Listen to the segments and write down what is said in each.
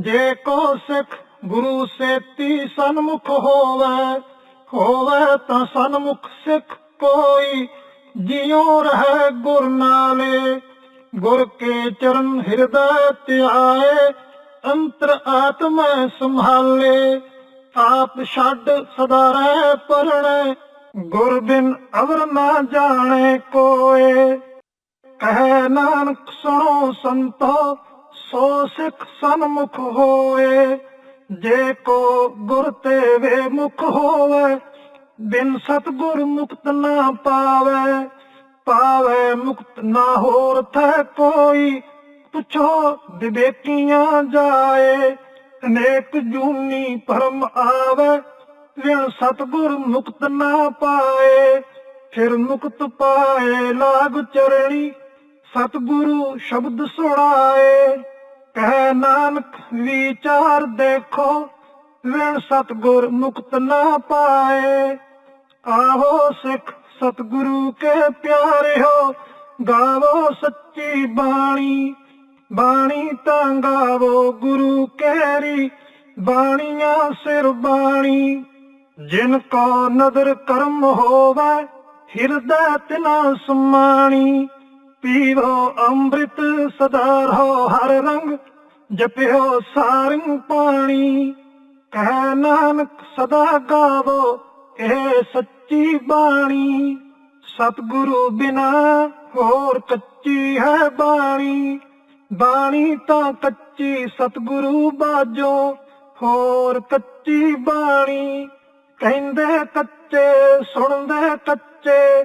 ਜੇ ਕੋ ਸਿੱਖ ਗੁਰੂ ਸੇਤੀ ਸਨਮੁਖ ਹੋਵੇ ਹੋਵੇ ਤਾਂ ਸਨਮੁਖ ਸਿੱਖ ਕੋਈ, ਜਿਉ ਰਹਿ ਗੁਰ ਨਾਲੇ, ਗੁਰ ਕੇ ਚਰਨ ਹਿਰਦੈ ਧਿਆਏ, ਅੰਤਰ ਆਤਮਾ ਸੰਭਾਲੇ, ਆਪ ਛੱਡ ਸਦਾ ਰਹਿ ਪਰਣੇ, ਗੁਰ ਬਿਨ ਅਵਰ ਨਾ ਜਾਣੇ ਕੋਏ। ਕਹਿ ਨਾਨਕ ਸੁਣੋ ਸੰਤੋ ਸੋ ਸਿੱਖ ਸਨਮੁਖ ਹੋਏ, ਜੇ ਕੋ ਗੁਰ ਤੇ ਵੇ ਮੁਖ ਹੋਵੇ, ਬਿਨ ਸਤਗੁਰ ਮੁਕਤ ਨਾ ਪਾਵੇ ਪਾਵੇ ਮੁਕਤ ਨਾ ਹੋਰ ਥੈ ਕੋਈ, ਪੁੱਛੋ ਵਿਵੇਕੀਆਂ ਜਾਏ, ਅਨੇਕ ਜੂਨੀ ਪਰਮ ਆਵੇ ਵਿਣ ਸਤਗੁਰ ਮੁਕਤ ਨਾ ਪਾਏ, ਫਿਰ ਮੁਕਤ ਪਾਏ ਲਾਗ ਚਰਣੀ, ਸਤਿਗੁਰੂ ਸ਼ਬਦ ਸੁਣਾਏ। ਕਹਿ ਨਾਨਕ, ਵਿਚਾਰ ਦੇਖੋ ਵਿਣ ਸਤਿਗੁਰ ਮੁਕਤ ਨਾ ਪਾਏ। ਆਹੋ ਸਿੱਖ ਸਤਿਗੁਰੂ ਕੇ ਪਿਆਰਿਓ ਗਾਵੋ ਸੱਚੀ ਬਾਣੀ। ਬਾਣੀ ਤਾਂ ਗਾਵੋ ਗੁਰੂ ਕਹਿਰੀ ਬਾਣੀਆਂ ਸਿਰ ਬਾਣੀ। ਜਿਨ ਕੋ ਨਦਰ ਕਰਮ ਹੋਵੇ, ਹਿਰਦੈ ਤਿਨਾ ਸਮਾਣੀ। ਪੀਵੋ ਅੰਮ੍ਰਿਤ, ਸਦਾ ਰਹੋ ਹਰ ਰੰਗ, ਜਪਿਓ ਸਾਰੰਗ ਪਾਣੀ। ਕਹਿ ਨਾਨਕ, ਸਦਾ ਗਾਵੋ ਇਹ ਸੱਚੀ ਬਾਣੀ। ਸਤਿਗੁਰੂ ਬਿਨਾ ਹੋਰ ਕੱਚੀ ਹੈ ਬਾਣੀ। ਬਾਣੀ ਤਾਂ ਕੱਚੀ ਸਤਿਗੁਰੂ ਬਾਜੋ, ਹੋਰ ਕੱਚੀ ਬਾਣੀ। ਕਹਿੰਦੇ ਕੱਚੇ, ਸੁਣਦੇ ਕੱਚੇ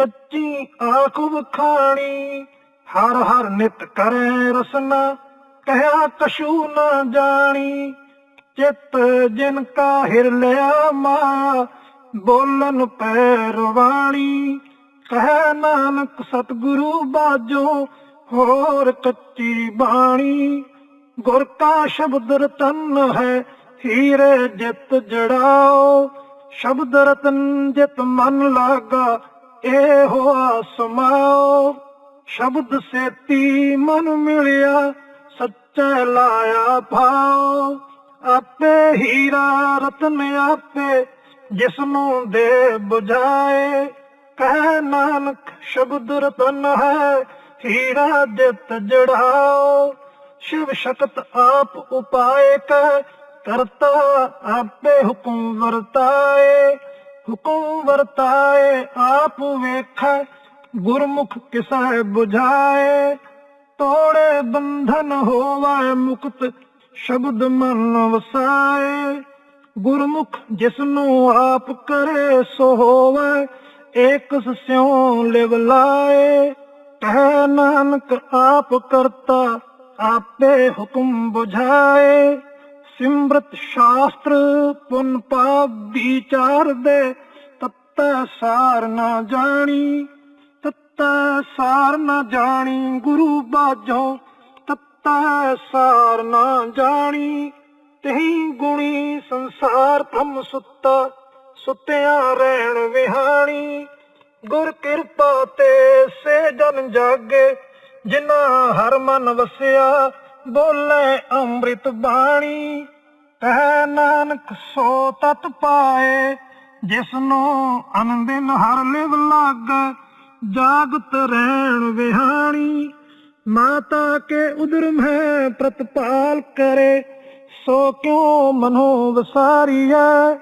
ਕੱਚੀ ਆਖ ਖਾਣੀ ਹਰ ਹਰ ਨਿਤ ਕਰੇ ਰਸਨਾ, ਕਹਿਆ ਕਸ਼ੂ ਨਾ ਜਾਣੀ। ਚਿੱਤ ਜਿਨ ਕਾ ਹਿਰ ਲਿਆ ਮਾ, ਬੋਲਨ ਪੈਰਵਾਣੀ ਕਹਿ ਨਾਨਕ ਸਤਿਗੁਰੂ ਬਾਜੋ, ਹੋਰ ਕੱਚੀ ਬਾਣੀ। ਗੁਰ ਕਾ ਸ਼ਬਦ ਰਤਨ ਹੈ, ਹੀਰੇ ਜਿਤ ਜੜਾਓ। ਸ਼ਬਦ ਰਤਨ ਜਿਤ ਮਨ ਲਾਗਾ ਇਹ ਹੋਆ ਸ਼ਬਦ ਸੇਤੀ ਮਨ ਮਿਲਿਆ, ਸੱਚੇ ਲਾਇਆ ਭਾਉ ਆਪੇ ਹੀਰਾ ਰਤਨ ਆਪੇ ਜਿਸ ਨੂੰ ਦੇ ਬੁਝਾਏ। ਕਹਿ ਨਾਨਕ ਸ਼ਬਦ ਰਤਨ ਹੈ, ਹੀਰਾ ਜਿਤ ਜੜਾਓ। ਸ਼ਿਵ ਸ਼ਕਤ ਆਪ ਉਪਾਏ ਕੈ ਕਰਤਾ ਆਪੇ ਹੁਕਮ ਵਰਤਾਏ। ਹੁਕਮ ਵਰਤਾਏ, ਆਪ ਵੇਖੈ, ਗੁਰਮੁਖ ਕਿਸੈ 부ਝਾਏ ਤੋੜੇ ਬੰਧਨ ਹੋਵੈ ਮੁਕਤ, ਸ਼ਬਦ ਮਨ ਵਸਾਏ। ਗੁਰਮੁਖ ਜਿਸ ਨੂੰ ਆਪ ਕਰੇ, ਸੋ ਹੋਵੈ ਏਕ ਸਿਉ ਲਿਵ ਲਾਏ। ਕਹਿ ਨਾਨਕ, ਆਪ ਕਰਤਾ, ਆਪੇ ਹੁਕਮ 부ਝਾਏ ਸਿਮਰਤ ਸ਼ਾਸਤਰ ਪੁਨ ਪਾਪ ਵਿਚਾਰ ਦੇ, ਤਤੈ ਸਾਰ ਨਾ ਜਾਣੀ, ਤਤੈ ਸਾਰ ਨਾ ਜਾਣੀ ਗੁਰੂ ਬਾਝੋਂ, ਤਤੈ ਸਾਰ ਨਾ ਜਾਣੀ, ਤਹੀਂ ਗੁਣੀ ਸੰਸਾਰ ਥਮ ਸੁੱਤਾ, ਸੁੱਤਿਆਂ ਰਹਿਣ ਵਿਹਾਣੀ। ਗੁਰ ਕਿਰਪਾ ਤੇ ਸੇ ਜਨ ਜਾਗੇ, ਜਿਨ੍ਹਾਂ ਹਰ ਮਨ ਵਸਿਆ ਬੋਲੇ ਅੰਮ੍ਰਿਤ ਬਾਣੀ, ਕਹਿ ਨਾਨਕ ਸੋ ਤਤ ਪਾਏ ਜਿਸ ਨੂੰ ਅਨੰਦਿਨ ਹਰ ਲਿਵ ਲੱਗ, ਜਾਗਤ ਰਹਿਣ ਵਿਹਾਣੀ। ਮਾਤਾ ਕੇ ਉਦਰ ਮੈਂ ਪ੍ਰਤਪਾਲ ਕਰੇ, ਸੋ ਕਿਉ ਮਨੋ ਵਸਾਰੀਐ?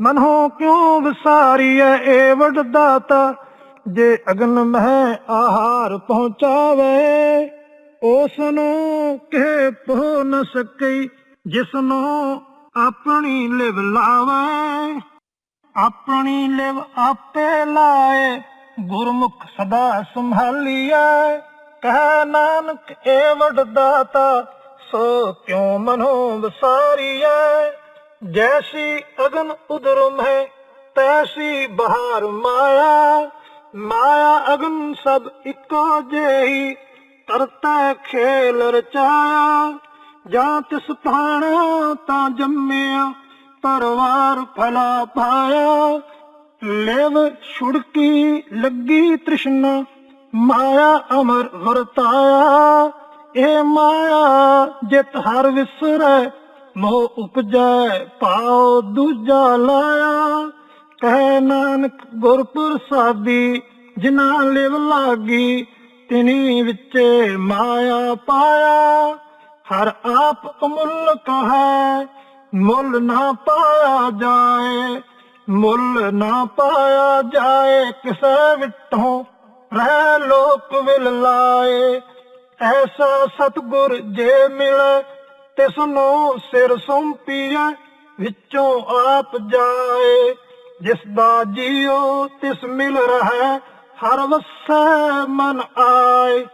ਮਨੋ ਕਿਉ ਵਸਾਰੀਐ ਏ ਵਡਦਾਤਾ? ਜੇ ਅਗਨ ਮਹਿ ਆਹਾਰ ਪਹੁੰਚਾਵੇ ਉਸ ਨੂੰ ਕਹਿ ਪਹੁ ਨ ਸਕਈ ਜਿਸ ਨੂੰ ਆਪਣੀ ਲਿਵ ਲਾਵੇ। ਆਪਣੀ ਲਿਵ ਆਪੇ ਲਾਏ, ਗੁਰਮੁਖ ਸਦਾ ਸੰਭਾਲੀਐ ਕਹਿ ਨਾਨਕ ਏ ਵਡ ਦਾਤਾ, ਸੋ ਕਿਉ ਮਨੋ ਵਸਾਰੀਐ ਜੈਸੀ ਅਗਨ ਉਦਰਮ ਹੈ ਤੈਸੀ ਬਹਾਰ ਮਾਇਆ। ਮਾਇਆ ਅਗਨ ਸਭ ਇੱਕੋ ਜਿਹੀ ਕਰਤਾ ਖੇਲ ਰਚਾਇਆ, ਜਾਂ ਤਿਸ ਪਾਣਾ ਤਾਂ ਜੰਮਿਆ ਪਰਵਾਰ ਫਲਾ ਪਾਇਆ। ਲੇਵ ਛੁੜਕੀ ਲੱਗੀ ਤ੍ਰਿਸ਼ਨਾ, ਮਾਇਆ ਅਮਰ ਵਰਤਾਇਆ। ਇਹ ਮਾਇਆ ਜਿਤ ਹਰ ਵਿਸਰੈ, ਮੋਹ ਉਪਜੈ ਪਾਉ ਦੂਜਾ ਲਾਇਆ। ਕਹਿ ਨਾਨਕ ਗੁਰ ਪ੍ਰਸਾਦੀ ਜਿਨਾ ਲਿਵ ਲਾਗੀ ਤਿਨੀ ਵਿੱਚੇ ਮਾਇਆ ਪਾਇਆ। ਹਰ ਆਪ ਅਮੁੱਲ ਕਹੈ, ਮੁੱਲ ਨਾ ਪਾਇਆ ਜਾਏ, ਮੁੱਲ ਨਾ ਪਾਇਆ ਜਾਏ, ਕਿਸੇ ਵਿਟੋਂ ਰਹਿ ਲੋਕ ਵਿਲ ਲਾਏ। ਐਸਾ ਸਤਗੁਰ ਜੇ ਮਿਲੇ ਤਿਸ ਨੂੰ ਸਿਰ ਸੌਂਪੀਐ ਵਿੱਚੋਂ ਆਪ ਜਾਏ। ਜਿਸ ਦਾ ਜੀਉ ਤਿਸ ਮਿਲ ਰਹਾ ਹਰ ਵਸੈ ਮਨ ਆਏ,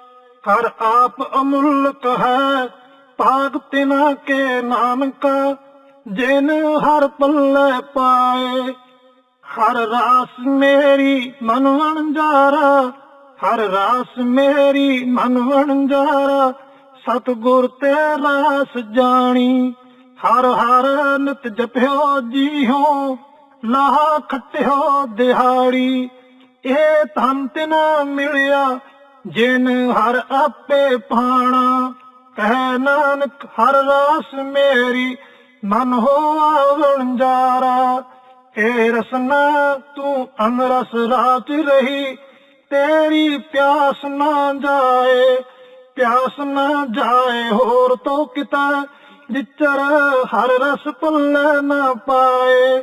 ਹਰ ਆਪ ਅਮੁਲਕ ਹੈ। ਭਾਗ ਤਿਨਾ ਕੇ ਨਾਨਕ, ਜਿਨ ਹਰ ਪੱਲੇ ਪਾਏ। ਹਰ ਰਾਸ ਮੇਰੀ ਮਨ ਵਣਜਾਰਾ ਹਰ ਰਾਸ ਮੇਰੀ ਮਨ ਵਣਜਾਰਾ ਸਤਗੁਰ ਤੇ ਰਾਸ ਜਾਣੀ, ਹਰ ਹਰ ਨਿਤ ਜਪਿਓ ਜੀਹੋ, ਲਾਹ ਖਟਿਓ ਦਿਹਾੜੀ। ਇਹ ਧਨ ਤਿਨਾ ਮਿਲਿਆ, ਜਿਨ ਹਰ ਆਪੇ ਪਾਣਾ ਕਹਿ ਨਾਨਕ, ਹਰ ਰਾਸ ਮੇਰੀ, ਮਨ ਹੋਆ ਵਣਜਾਰਾ। ਏ ਰਸਨਾ, ਤੂੰ ਅਨਰਸ ਰਾਤ ਰਹੀ, ਤੇਰੀ ਪਿਆਸ ਨਾ ਜਾਏ। ਪਿਆਸ ਨਾ ਜਾਏ ਹੋਰ ਤੋ ਕਿਤਾ ਵਿਚਰ ਹਰ ਰਸ ਪੱਲੇ ਨਾ ਪਾਏ।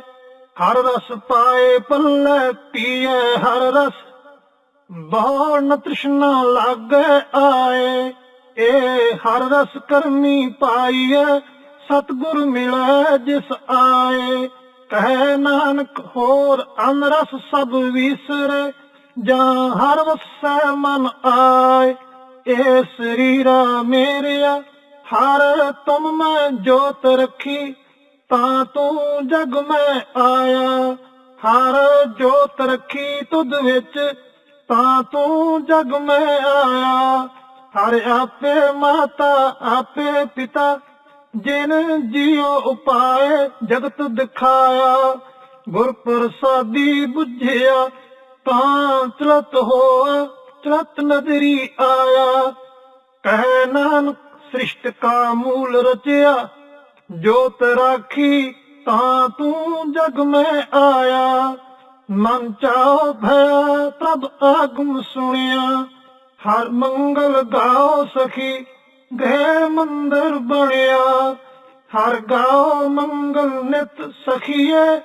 ਹਰ ਰਸ ਪਾਏ ਪੱਲੇ ਪੀਏ, ਹਰ ਰਸ ਬਹੁ ਨ ਤ੍ਰਿਸ਼ਨਾ ਲਾਗੇ ਆਏ। ਏ ਹਰ ਰਸ ਕਰਮੀ ਪਾਈਏ, ਸਤਗੁਰ ਮਿਲੇ ਜਿਸ ਆਏ। ਕਹਿ ਨਾਨਕ ਹੋਰ ਅਨਰਸ ਸਭ ਵਿਸਰੇ, ਜਾਂ ਹਰ ਵਸੈ ਮਨ ਆਏ। ਏ ਸਰੀਰਾ ਮੇਰਿਆ, ਹਰ ਤੁਮ ਮੈਂ ਜੋਤ ਰੱਖੀ ਤਾਂ ਤੂੰ ਜਗ ਮੈਂ ਆਇਆ, ਹਰ ਜੋਤ ਰੱਖੀ ਤੁਧ ਵਿੱਚ, ਤਾਂ ਤੂੰ ਜਗ ਮੈਂ ਆਇਆ। ਹਰ ਆਪੇ ਮਾਤਾ, ਆਪੇ ਪਿਤਾ, ਜਿਨ ਜਿਉ ਉਪਾਏ ਜਗਤ ਦਿਖਾਇਆ। ਗੁਰ ਪ੍ਰਸਾਦੀ 부ਝਿਆ ਤਾਂ ਚਲਤ ਹੋ ਚਲਤ ਨਦਰੀ ਆਇਆ। ਕਹਿ ਨਾਨਕ, ਸ੍ਰਿਸ਼ਟ ਕਾ ਮੂਲ ਰਚਿਆ ਜੋਤ ਰਾਖੀ, ਤਾਂ ਤੂੰ ਜਗ ਮੈਂ ਆਇਆ। ਮਨ ਚਾਉ ਭਇਆ, ਪ੍ਰਭ ਆਗਮ ਸੁਣਿਆ। ਹਰ ਮੰਗਲ ਗਾਓ ਸਖੀ ਗਏ ਮੰਦਰ ਬਣਿਆ। ਹਰ ਗਾਓ ਮੰਗਲ ਨਿਤ ਸਖੀਏ,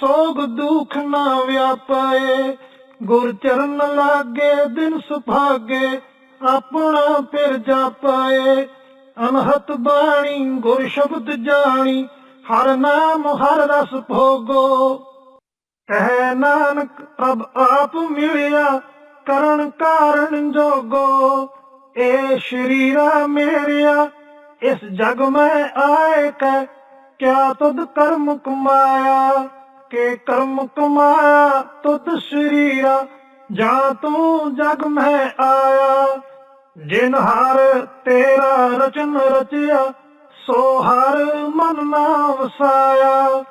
ਸੋਗ ਦੁਖ ਨਾ ਵਿਆਪਾਏ। ਗੁਰ ਚਰਨ ਲਾਗੇ, ਦਿਨ ਸੁਭਾਗੇ, ਆਪਣਾ ਫਿਰ ਜਾਪਾਏ। ਅਨਹਤ ਬਾਣੀ, ਗੁਰ ਸ਼ਬਦ ਜਾਣੀ, ਹਰ ਨਾਮ, ਹਰ ਰਸ ਭੋਗੋ। ਕਹਿ ਨਾਨਕ ਪ੍ਰਭ ਆਪ ਮਿਲਿਆ, ਕਰਨ ਕਾਰਨ ਜੋਗੋ। ਏ ਸ਼ਰੀਰਾ ਮੇਰਿਆ, ਇਸ ਜਗ ਮੈਂ ਆਏ ਕੈ, ਕਿਆ ਤੁਧ ਕਰਮ ਕਮਾਇਆ? ਕੇ ਕਰਮ ਕਮਾਇਆ ਤੁਧ ਸ਼ਰੀਰਾ, ਜਾਂ ਤੂੰ ਜਗ ਮੈਂ ਆਇਆ? ਜਿਨ ਹਰ ਤੇਰਾ ਰਚਨ ਰਚਿਆ, ਸੋ ਹਰ ਮਨ ਨਾ ਵਸਾਇਆ।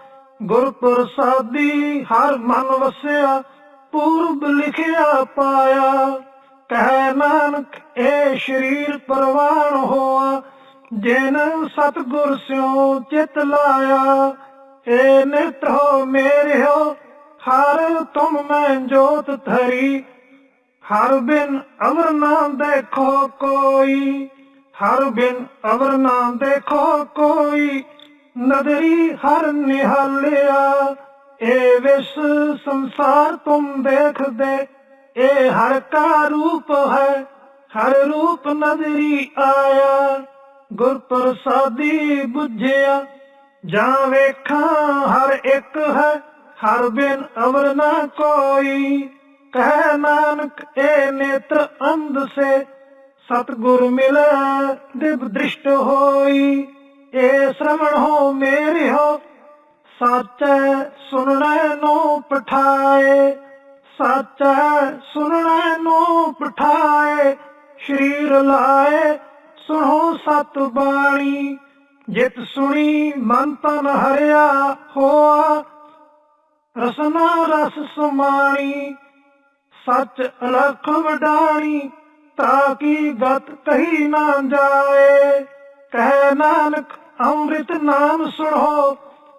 ਗੁਰ ਪ੍ਰਸਾਦੀ ਹਰ ਮਨ ਵਸਿਆ, ਪੂਰਬ ਲਿਖਿਆ ਪਾਇਆ। ਕਹਿ ਨਾਨਕ ਇਹ ਸ਼ਰੀਰ ਪ੍ਰਵਾਨ ਹੋਆ, ਜਿਨ ਸਤਗੁਰ ਸਿਉ ਚਿਤ ਲਾਇਆ। ਏ ਨਿਤ ਹੋ ਮੇਰੇ ਹੋ ਹਰ ਤੁਮ ਮੈਂ ਜੋਤ ਧਰੀ। ਹਰ ਬਿਨ ਅਵਰ ਨਾ ਦੇਖੋ ਕੋਈ, ਹਰ ਬਿਨ ਅਵਰ ਨਾ ਦੇਖੋ ਕੋਈ, ਨਦਰੀ ਹਰ ਨਿਹਾਲਿਆ, ਏ ਵਿਸ ਸੰਸਾਰ ਤੁਮ ਦੇਖਦੇ ਇਹ ਹਰ ਕਾ ਰੂਪ ਹੈ, ਹਰ ਰੂਪ ਨਦਰੀ ਆਇਆ, ਗੁਰ ਪ੍ਰਸਾਦੀ 부ਝਿਆ ਜਾਂ ਵੇਖਾਂ ਹਰ ਇੱਕ ਹੈ, ਹਰ ਬਿਨ ਅਵਰ ਨਾ ਕੋਈ। ਕਹਿ ਨਾਨਕ, ਏ ਨੇਤਰ ਅੰਧ ਸੇ, ਸਤਗੁਰ ਮਿਲੈ, ਦਿਵ ਦ੍ਰਿਸ਼ਟ ਹੋਈ। ਏ ਸ਼ਰਵਣ ਹੋ ਮੇਰੇ ਹੋ ਸਾਚੈ ਸੁਣਨੈ ਨੂੰ ਪਠਾਏ। ਸਾਚੈ ਸੁਣਨੈ ਨੂੰ ਪਠਾਏ, ਸ਼ਰੀਰ ਲਾਏ, ਸੁਣੋ ਸਤ ਬਾਣੀ। ਜਿਤ ਸੁਣੀ, ਮਨ ਤਨ ਹਰਿਆ ਹੋਆ, ਰਸਨਾ ਰਸ ਸੁਮਾਣੀ। ਸੱਚ ਅਲਖ ਵਡਾਣੀ, ਤਾਂ ਕੀ ਗਤ ਕਹੀ ਨਾ ਜਾਏ? ਕਹਿ ਨਾਨਕ, ਅੰਮ੍ਰਿਤ ਨਾਮ ਸੁਣੋ,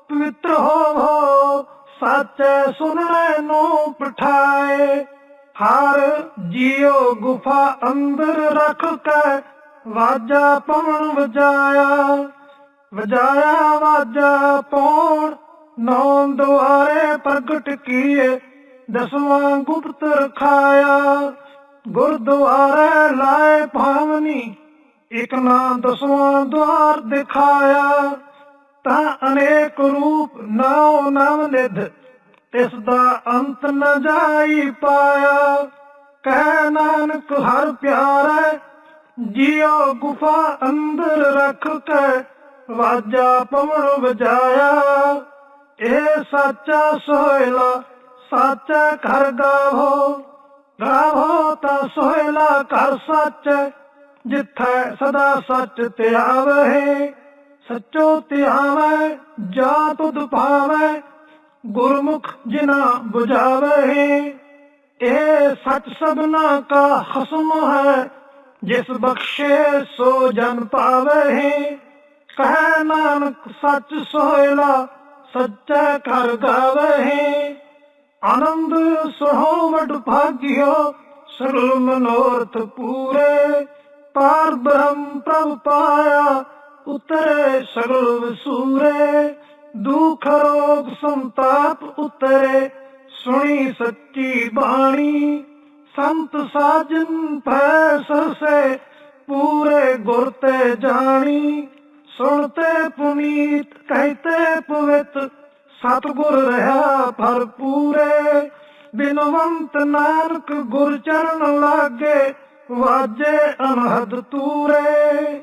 ਪਵਿੱਤਰ ਹੋਵੋ, ਸਾਚੇ ਸੁਣਨੇ ਨੂੰ ਪਠਾਏ। ਹਰ ਜੀਉ ਗੁਫਾ ਅੰਦਰ ਰੱਖ ਕੇ, ਵਾਜਾ ਪਵਨ ਵਜਾਇਆ। ਵਜਾਇਆ ਵਾਜਾ ਪੌਣ ਨੌ ਦੁਆਰੇ ਪ੍ਰਗਟ ਕੀਏ ਦਸਵਾਂ ਗੁਪਤ ਰਖਾਇਆ ਗੁਰਦੁਆਰੇ ਲਾਏ ਭਾਵਨੀ। ਇਕ ਨਾ ਦਸਵਾਂ ਦਵਾਰ ਦਿਖਾਇਆ, ਤਾਂ ਅਨੇਕ ਰੂਪ ਨਾਉ ਨਵ ਨਿਧ। ਤਿਸ ਦਾ ਅੰਤ ਨ ਜਾਈ ਪਾਇਆ। ਕਹਿ ਨਾਨਕ, ਹਰ ਪਿਆਰੇ, ਜਿਉ ਗੁਫਾ ਅੰਦਰ ਰੱਖ ਕੇ ਵਾਜਾ ਪਵਨ ਵਜਾਇਆ। ਇਹ ਸੱਚਾ ਸੋਇਲਾ ਸੱਚਾ ਘਰ ਗਾਵੋ ਗਾਵੋ ਤਾਂ ਸੋਇਲਾ ਘਰ ਸੱਚ, ਜਿੱਥੈ ਸਦਾ ਸੱਚ ਧਿਆਵਹਿ ਸੱਚੋ ਧਿਆਵੈ ਜਾ ਤੁਧ ਪਾਵੈ ਗੁਰਮੁਖ ਜਿਨਾ 부ਝਾਵਹਿ ਇਹ ਸੱਚ ਸਭਨਾ ਕਾ ਖਸਮ ਹੈ, ਜਿਸ ਬਖਸ਼ੇ ਸੋ ਜਨ ਪਾਵਹਿ ਕਹਿ ਨਾਨਕ ਸੱਚ ਸੋਇਲਾ ਸੱਚਾ ਕਰ ਗਾਵਹਿ ਆਨੰਦ ਸੁਹੋ ਭਾਗਿਓ ਸਰਲ ਮਨੋਰਥ ਪੂਰੇ। ਪਾਰ ਬ੍ਰਹਮ ਪ੍ਰਭ ਪਾਇਆ, ਉਤਰੇ ਸਗਲ ਵਿਸੂਰੇ ਦੁਖ ਰੋਗ ਸੰਤਾਪ ਉਤਰੇ, ਸੁਣੀ ਸੱਚੀ ਬਾਣੀ। ਸੰਤ ਸਾਜਨ ਭੈ ਸਰਸੇ ਪੂਰੇ ਗੁਰ ਤੇ ਜਾਣੀ। ਸੁਣਤੇ ਪੁਨੀਤ ਕਹਤੇ ਪਵਿੱਤ ਸਤਗੁਰ ਰਹਾ ਭਰਪੂਰੇ ਬਿਨਵੰਤ ਨਾਨਕ ਗੁਰ ਚਰਨ ਲਾਗੇ ਵਾਜੇ ਅਨਹਦ ਤੂਰੇ।